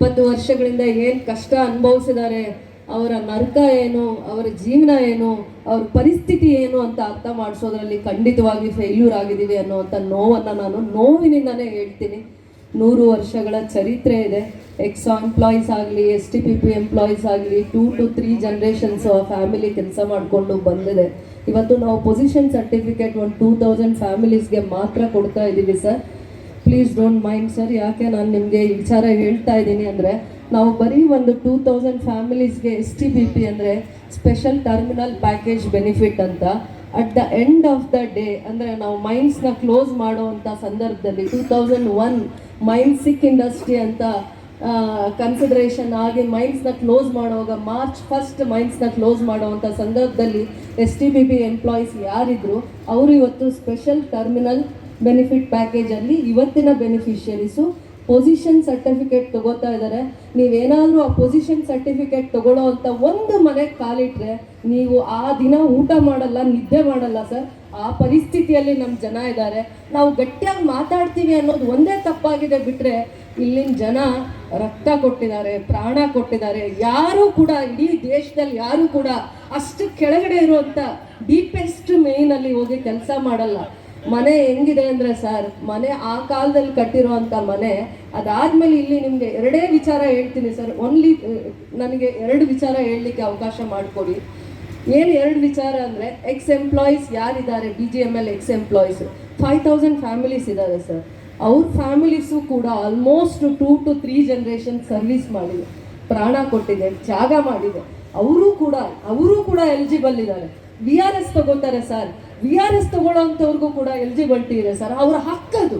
ಇಪ್ಪತ್ತು ವರ್ಷಗಳಿಂದ ಏನು ಕಷ್ಟ ಅನುಭವಿಸಿದ್ದಾರೆ, ಅವರ ನರಕ ಏನು, ಅವರ ಜೀವನ ಏನು, ಅವ್ರ ಪರಿಸ್ಥಿತಿ ಏನು ಅಂತ ಅರ್ಥ ಮಾಡಿಸೋದ್ರಲ್ಲಿ ಖಂಡಿತವಾಗಿ ಫೇಲ್ಯೂರ್ ಆಗಿದ್ದೀವಿ ಅನ್ನೋವಂಥ ನೋವನ್ನು ನಾನು ನೋವಿನಿಂದನೇ ಹೇಳ್ತೀನಿ. ನೂರು ವರ್ಷಗಳ ಚರಿತ್ರೆ ಇದೆ. ಎಕ್ಸಾ ಎಂಪ್ಲಾಯೀಸ್ ಆಗಲಿ S T P P employees ಆಗಲಿ two to three generations family ಕೆಲಸ ಮಾಡಿಕೊಂಡು ಬಂದಿದೆ. ಇವತ್ತು ನಾವು ಪೊಸಿಷನ್ ಸರ್ಟಿಫಿಕೇಟ್ ಒಂದು ಟೂ ತೌಸಂಡ್ ಫ್ಯಾಮಿಲೀಸ್ಗೆ ಮಾತ್ರ ಕೊಡ್ತಾ ಇದ್ದೀವಿ sir. Please don't mind sir ಯಾಕೆ ನಾನು ನಿಮಗೆ ಈ ವಿಚಾರ ಹೇಳ್ತಾ ಇದ್ದೀನಿ ಅಂದರೆ, ನಾವು ಬರೀ ಒಂದು ಟೂ ತೌಸಂಡ್ ಫ್ಯಾಮಿಲೀಸ್ಗೆ ಎಸ್ ಟಿ ಬಿ ಪಿ ಅಂದರೆ ಸ್ಪೆಷಲ್ ಟರ್ಮಿನಲ್ ಪ್ಯಾಕೇಜ್ ಬೆನಿಫಿಟ್ ಅಂತ at the end of the day ಅಂದರೆ ನಾವು ಮೈನ್ಸ್ನ ಕ್ಲೋಸ್ ಮಾಡುವಂಥ ಸಂದರ್ಭದಲ್ಲಿ two thousand one mines sick industry ಅಂತ ಕನ್ಸಿಡರೇಷನ್ ಆಗಿ ಮೈನ್ಸ್ನ ಕ್ಲೋಸ್ ಮಾಡುವಾಗ ಮಾರ್ಚ್ ಫಸ್ಟ್ ಮೈನ್ಸ್ನ ಕ್ಲೋಸ್ ಮಾಡುವಂಥ ಸಂದರ್ಭದಲ್ಲಿ S T B P employees ಯಾರಿದ್ರು, ಅವರು ಇವತ್ತು ಸ್ಪೆಷಲ್ ಟರ್ಮಿನಲ್ ಬೆನಿಫಿಟ್ ಪ್ಯಾಕೇಜಲ್ಲಿ ಇವತ್ತಿನ ಬೆನಿಫಿಷಿಯರೀಸು ಪೊಸಿಷನ್ ಸರ್ಟಿಫಿಕೇಟ್ ತಗೋತಾ ಇದ್ದಾರೆ ನೀವೇನಾದರೂ ಆ ಪೊಸಿಷನ್ ಸರ್ಟಿಫಿಕೇಟ್ ತಗೊಳ್ಳೋ ಅಂತ ಒಂದು ಮನೆಗೆ ಕಾಲಿಟ್ರೆ ನೀವು ಆ ದಿನ ಊಟ ಮಾಡಲ್ಲ, ನಿದ್ದೆ ಮಾಡಲ್ಲ ಸರ್ ಆ ಪರಿಸ್ಥಿತಿಯಲ್ಲಿ ನಮ್ಮ ಜನ ಇದ್ದಾರೆ ನಾವು ಗಟ್ಟಿಯಾಗಿ ಮಾತಾಡ್ತೀವಿ ಅನ್ನೋದು ಒಂದೇ ತಪ್ಪಾಗಿದೆ ಬಿಟ್ಟರೆ ಇಲ್ಲಿನ ಜನ ರಕ್ತ ಕೊಟ್ಟಿದ್ದಾರೆ, ಪ್ರಾಣ ಕೊಟ್ಟಿದ್ದಾರೆ. ಯಾರೂ ಕೂಡ, ಇಡೀ ದೇಶದಲ್ಲಿ ಯಾರೂ ಕೂಡ ಅಷ್ಟು ಕೆಳಗಡೆ ಇರುವಂಥ ಡೀಪೆಸ್ಟ್ ಮೇಯ್ನಲ್ಲಿ ಹೋಗಿ ಕೆಲಸ ಮಾಡಲ್ಲ. ಮನೆ ಹೆಂಗಿದೆ ಅಂದರೆ ಸರ್, ಮನೆ ಆ ಕಾಲದಲ್ಲಿ ಕಟ್ಟಿರುವಂಥ ಮನೆ, ಅದಾದಮೇಲೆ ಇಲ್ಲಿ ನಿಮಗೆ ಎರಡೇ ವಿಚಾರ ಹೇಳ್ತೀನಿ ಸರ್. ಓನ್ಲಿ ನನಗೆ ಎರಡು ವಿಚಾರ ಹೇಳಲಿಕ್ಕೆ ಅವಕಾಶ ಮಾಡಿಕೊಡಿ. ಏನು ಎರಡು ವಿಚಾರ ಅಂದರೆ ಎಕ್ಸ್ ಎಂಪ್ಲಾಯೀಸ್ ಯಾರಿದ್ದಾರೆ? B G M L ex employees five thousand families ಇದ್ದಾರೆ ಸರ್. ಅವ್ರ ಫ್ಯಾಮಿಲೀಸು ಕೂಡ almost two to three generation service ಮಾಡಿದೆ. ಪ್ರಾಣ ಕೊಟ್ಟಿದೆ ಜಾಗ ಮಾಡಿದೆ. ಅವರು ಕೂಡ ಅವರು ಕೂಡ ಎಲಿಜಿಬಲ್ ಇದ್ದಾರೆ. ವಿ ಆರ್ ಎಸ್ ತಗೋತಾರೆ ಸರ್. ವಿ ಆರ್ ಎಸ್ ತಗೊಳ್ಳೋಂಥವ್ರಿಗೂ ಕೂಡ ಎಲಿಜಿಬಿಲಿಟಿ ಇದೆ ಸರ್ ಅವ್ರ ಹಕ್ಕದು.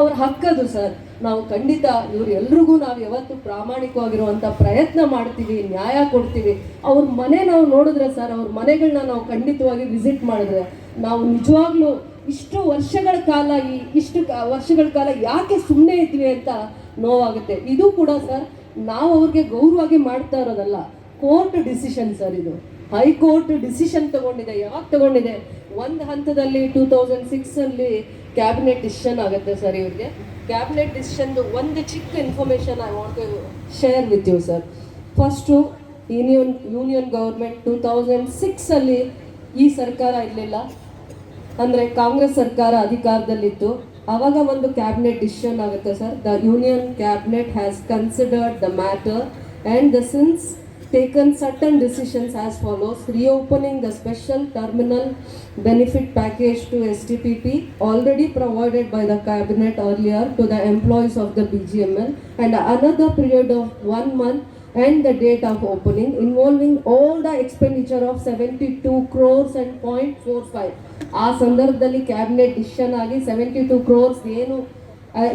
ಅವ್ರ ಹಕ್ಕದು ಸರ್ ನಾವು ಖಂಡಿತ ಇವ್ರು ಎಲ್ರಿಗೂ ನಾವು ಯಾವತ್ತು ಪ್ರಾಮಾಣಿಕವಾಗಿರುವಂಥ ಪ್ರಯತ್ನ ಮಾಡ್ತೀವಿ, ನ್ಯಾಯ ಕೊಡ್ತೀವಿ. ಅವ್ರ ಮನೆ ನಾವು ನೋಡಿದ್ರೆ ಸರ್ ಅವ್ರ ಮನೆಗಳನ್ನ ನಾವು ಖಂಡಿತವಾಗಿ ವಿಸಿಟ್ ಮಾಡಿದ್ರೆ, ನಾವು ನಿಜವಾಗ್ಲೂ ಇಷ್ಟು ವರ್ಷಗಳ ಕಾಲ ಈ ಇಷ್ಟು ವರ್ಷಗಳ ಕಾಲ ಯಾಕೆ ಸುಮ್ಮನೆ ಇದ್ವಿ ಅಂತ ನೋವಾಗುತ್ತೆ. ಇದು ಕೂಡ ಸರ್ ನಾವು ಅವ್ರಿಗೆ ಗೌರವವಾಗಿ ಮಾಡ್ತಾ ಇರೋದಲ್ಲ. ಕೋರ್ಟ್ ಡಿಸಿಷನ್ ಸರ್ ಇದು. ಹೈಕೋರ್ಟ್ ಡಿಸಿಷನ್ ತಗೊಂಡಿದೆ ಯಾವಾಗ ತಗೊಂಡಿದೆ? ಒಂದು ಹಂತದಲ್ಲಿ ಟೂ ತೌಸಂಡ್ ಸಿಕ್ಸಲ್ಲಿ ಕ್ಯಾಬಿನೆಟ್ ಡಿಸಿಷನ್ ಆಗುತ್ತೆ ಸರ್ ಇವ್ರಿಗೆ. ಕ್ಯಾಬಿನೆಟ್ ಡಿಸಿಷನ್ದು ಒಂದು ಚಿಕ್ಕ information I want to share with you sir first union union government two thousand ಸಿಕ್ಸಲ್ಲಿ ಈ ಸರ್ಕಾರ ಇರಲಿಲ್ಲ. ಅಂದರೆ ಕಾಂಗ್ರೆಸ್ ಸರ್ಕಾರ ಅಧಿಕಾರದಲ್ಲಿತ್ತು. ಆವಾಗ ಒಂದು ಕ್ಯಾಬಿನೆಟ್ ಡಿಸಿಷನ್ ಆಗುತ್ತೆ sir the union cabinet has considered the matter and the since taken certain decisions as follows reopening the special terminal benefit package to S T P P already provided by the cabinet earlier to the employees of the B G M L and another period of one month and the date of opening involving all the expenditure of 72 crores and 0.45 ಆ ಸಂದರ್ಭದಲ್ಲಿ cabinet decision ಆಗಿ seventy two crores ಏನು ಆ,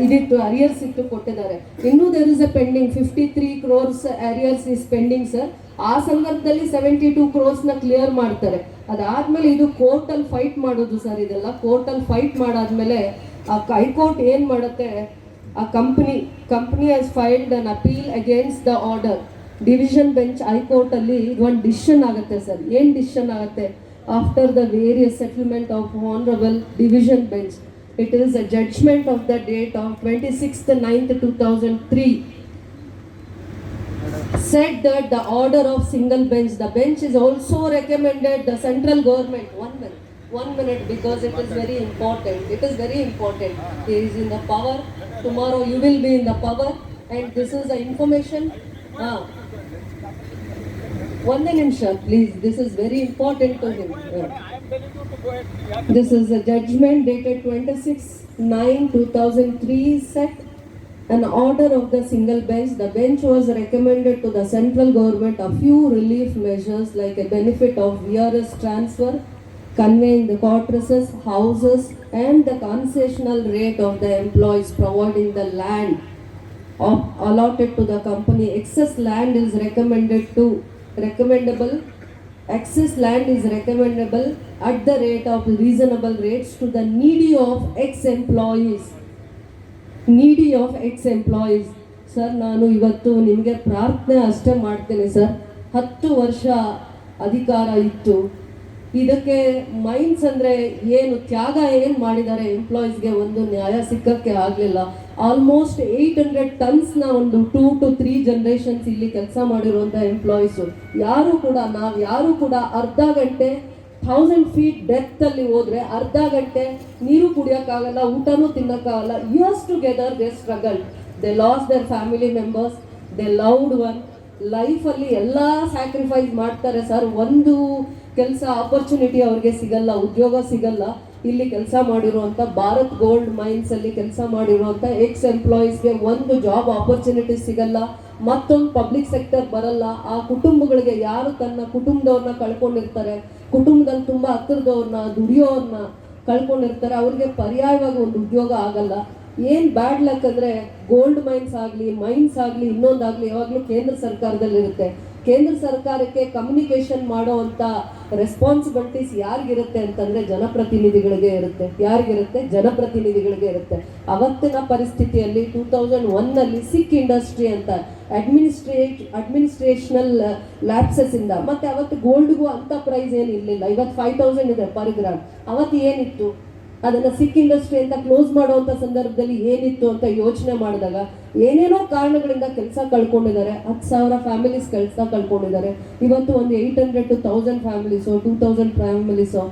ಇದಿತ್ತು arrears ಇತ್ತು ಕೊಟ್ಟಿದ್ದಾರೆ. ಇನ್ನೂ there is a pending fifty three crores arrears is pending sir ಆ ಸಂದರ್ಭದಲ್ಲಿ ಸೆವೆಂಟಿ ಟೂ ಕ್ರೋರ್ಸ್ನ ಕ್ಲಿಯರ್ ಮಾಡ್ತಾರೆ. ಅದಾದ್ಮೇಲೆ ಇದು ಕೋರ್ಟಲ್ಲಿ ಫೈಟ್ ಮಾಡೋದು ಸರ್ ಇದೆಲ್ಲ. ಕೋರ್ಟಲ್ಲಿ ಫೈಟ್ ಮಾಡಾದ್ಮೇಲೆ ಆ ಹೈಕೋರ್ಟ್ ಏನು ಮಾಡುತ್ತೆ? ಆ company company has filed an appeal against the order division bench ಹೈಕೋರ್ಟಲ್ಲಿ ಒಂದು ಡಿಸಿಷನ್ ಆಗುತ್ತೆ ಸರ್ ಏನು ಡಿಸಿಷನ್ ಆಗುತ್ತೆ? After the various settlement of honourable division bench It is a judgment of the date of 26th 9th 2003 said that the order of single bench, the bench is also recommended the central government, one minute, one minute because it is very important, it is very important. He is in the power, tomorrow you will be in the power and this is the information. Ah. One minute, please, this is very important to him. Yeah. This is a judgment dated 26 9 2003 set an order of the single bench. The bench was recommended to the central government a few relief measures like a benefit of VRS transfer, conveying the quarters, houses, and the concessional rate of the employees providing the land allotted to the company. Excess land is recommended to recommendable. Excess land is recommendable at the rate of reasonable rates to the needy of ex-employees. ನೀಡಿ of X employees sir ನಾನು ಇವತ್ತು ನಿಮಗೆ ಪ್ರಾರ್ಥನೆ ಅಷ್ಟೇ ಮಾಡ್ತೇನೆ sir ಹತ್ತು ವರ್ಷ ಅಧಿಕಾರ ಇತ್ತು. ಇದಕ್ಕೆ ಮೈನ್ಸ್ ಅಂದರೆ ಏನು? ತ್ಯಾಗ ಏನು ಮಾಡಿದ್ದಾರೆ? ಎಂಪ್ಲಾಯೀಸ್ಗೆ ಒಂದು ನ್ಯಾಯ ಸಿಕ್ಕಕ್ಕೆ ಆಗಲಿಲ್ಲ. ಆಲ್ಮೋಸ್ಟ್ ಏಯ್ಟ್ ಹಂಡ್ರೆಡ್ ಟನ್ಸ್ನ ಒಂದು ಟೂ ಟು ತ್ರೀ ಜನರೇಷನ್ಸ್ ಇಲ್ಲಿ ಕೆಲಸ ಮಾಡಿರುವಂಥ ಎಂಪ್ಲಾಯೀಸು ಯಾರು ಕೂಡ, ನಾವು ಯಾರು ಕೂಡ ಅರ್ಧ ಗಂಟೆ ಥೌಸಂಡ್ ಫೀಟ್ ಡೆತ್ತಲ್ಲಿ ಹೋದ್ರೆ ಅರ್ಧ ಗಂಟೆ ನೀರು ಕುಡಿಯೋಕ್ಕಾಗಲ್ಲ, ಊಟನೂ ತಿನ್ನೋಕ್ಕಾಗಲ್ಲ years together they struggle they lost their family members they loved one ಲೈಫಲ್ಲಿ ಎಲ್ಲ ಸ್ಯಾಕ್ರಿಫೈಸ್ ಮಾಡ್ತಾರೆ ಸರ್ ಒಂದು ಕೆಲಸ ಆಪರ್ಚುನಿಟಿ ಅವ್ರಿಗೆ ಸಿಗಲ್ಲ, ಉದ್ಯೋಗ ಸಿಗಲ್ಲ. ಇಲ್ಲಿ ಕೆಲಸ ಮಾಡಿರುವಂಥ ಭಾರತ್ ಗೋಲ್ಡ್ ಮೈನ್ಸ್ ಅಲ್ಲಿ ಕೆಲಸ ಮಾಡಿರುವಂಥ ಎಕ್ಸ್ ಎಂಪ್ಲಾಯೀಸ್ಗೆ ಒಂದು ಜಾಬ್ ಆಪರ್ಚುನಿಟಿ ಸಿಗಲ್ಲ, ಮತ್ತೊಂದು ಪಬ್ಲಿಕ್ ಸೆಕ್ಟರ್ ಬರಲ್ಲ. ಆ ಕುಟುಂಬಗಳಿಗೆ ಯಾರು ತನ್ನ ಕುಟುಂಬದವ್ರನ್ನ ಕಳ್ಕೊಂಡಿರ್ತಾರೆ, ಕುಟುಂಬದಲ್ಲಿ ತುಂಬ ಹತ್ತಿರದವ್ರನ್ನ ದುಡಿಯೋರನ್ನ ಕಳ್ಕೊಂಡಿರ್ತಾರೆ, ಅವ್ರಿಗೆ ಪರ್ಯಾಯವಾಗಿ ಒಂದು ಉದ್ಯೋಗ ಆಗಲ್ಲ. ಏನು ಬ್ಯಾಡ್ ಲಕ್ ಅಂದ್ರೆ ಗೋಲ್ಡ್ ಮೈನ್ಸ್ ಆಗಲಿ ಮೈನ್ಸ್ ಆಗಲಿ, ಇನ್ನೊಂದಾಗ್ಲಿ ಯಾವಾಗಲೂ ಕೇಂದ್ರ ಸರ್ಕಾರದಲ್ಲಿರುತ್ತೆ. ಕೇಂದ್ರ ಸರ್ಕಾರಕ್ಕೆ ಕಮ್ಯುನಿಕೇಶನ್ ಮಾಡುವಂತ ರೆಸ್ಪಾನ್ಸಿಬಿಲಿಟೀಸ್ ಯಾರಿಗಿರುತ್ತೆ ಅಂತಂದ್ರೆ ಜನಪ್ರತಿನಿಧಿಗಳಿಗೆ ಇರುತ್ತೆ. ಯಾರಿಗಿರುತ್ತೆ? ಜನಪ್ರತಿನಿಧಿಗಳಿಗೆ ಇರುತ್ತೆ. ಅವತ್ತಿನ ಪರಿಸ್ಥಿತಿಯಲ್ಲಿ ಟೂ ತೌಸಂಡ್ ಒನ್ನಲ್ಲಿ ಸಿಕ್ ಇಂಡಸ್ಟ್ರಿ ಅಂತ ಅಡ್ಮಿನಿಸ್ಟ್ರೇಟ್ ಅಡ್ಮಿನಿಸ್ಟ್ರೇಷನಲ್ ಲ್ಯಾಪ್ಸಸ್ ಇಂದ, ಮತ್ತೆ ಅವತ್ತು ಗೋಲ್ಡ್ಗೂ ಅಂತ ಪ್ರೈಸ್ ಏನು ಇರಲಿಲ್ಲ ಇವತ್ತು ಫೈವ್ ತೌಸಂಡ್ ಇದೆ ಪರ್ ಗ್ರಾಮ್ ಅವತ್ತು ಏನಿತ್ತು? ಅದನ್ನ ಸಿಕ್ ಇಂಡಸ್ಟ್ರಿ ಅಂತ ಕ್ಲೋಸ್ ಮಾಡುವಂಥ ಸಂದರ್ಭದಲ್ಲಿ ಏನಿತ್ತು ಅಂತ ಯೋಚನೆ ಮಾಡಿದಾಗ ಏನೇನೋ ಕಾರಣಗಳಿಂದ ಕೆಲಸ ಕಳ್ಕೊಂಡಿದ್ದಾರೆ. ಹತ್ತು ಸಾವಿರ ಫ್ಯಾಮಿಲೀಸ್ ಕೆಲಸ ಕಳ್ಕೊಂಡಿದ್ದಾರೆ. ಇವತ್ತು ಒಂದು eight hundred to thousand families two thousand families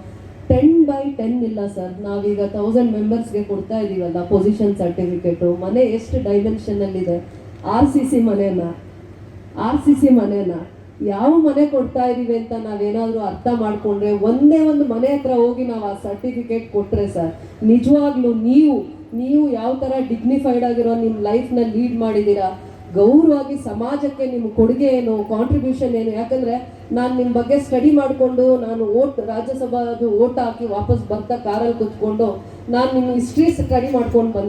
ten by ten ಇಲ್ಲ ಸರ್ ನಾವೀಗ ತೌಸಂಡ್ ಮೆಂಬರ್ಸ್ಗೆ ಕೊಡ್ತಾ ಇದೀವಲ್ಲ ಪೊಸಿಷನ್ ಸರ್ಟಿಫಿಕೇಟು ಮನೆ ಎಷ್ಟು ಡೈಮೆನ್ಷನಲ್ಲಿದೆ ಆರ್ ಸಿ ಸಿ ಮನೇನ? ಆರ್ ಸಿ ಸಿ ಮನೆನ? ಯಾವ ಮನೆ ಕೊಡ್ತಾ ಇದೀವಿ ಅಂತ ನಾವೇನಾದರೂ ಅರ್ಥ ಮಾಡ್ಕೊಂಡ್ರೆ ಒಂದೇ ಒಂದು ಮನೆ ಹತ್ರ ಹೋಗಿ ನಾವು ಆ ಸರ್ಟಿಫಿಕೇಟ್ ಕೊಟ್ಟರೆ ಸರ್ ನಿಜವಾಗ್ಲೂ ನೀವು ನೀವು ಯಾವ ಥರ ಡಿಗ್ನಿಫೈಡ್ ಆಗಿರೋ ನಿಮ್ಮ ಲೈಫ್ನ ಲೀಡ್ ಮಾಡಿದ್ದೀರಾ? ಗೌರವವಾಗಿ ಸಮಾಜಕ್ಕೆ ನಿಮ್ಮ ಕೊಡುಗೆ ಏನು ಕಾಂಟ್ರಿಬ್ಯೂಷನ್ ಏನು? ಯಾಕಂದ್ರೆ ನಾನು ನಿಮ್ಮ ಬಗ್ಗೆ ಸ್ಟಡಿ ಮಾಡಿಕೊಂಡು ನಾನು ಓಟ್, ರಾಜ್ಯಸಭಾದು ಓಟ್ ಹಾಕಿ ವಾಪಸ್ ಬರ್ತಾ ಕಾರಲ್ಲಿ ಕುತ್ಕೊಂಡು ನಾನು ನಿಮ್ಮ ಹಿಸ್ಟ್ರಿ ಸ್ಟಡಿ ಮಾಡ್ಕೊಂಡು ಬಂದೆ.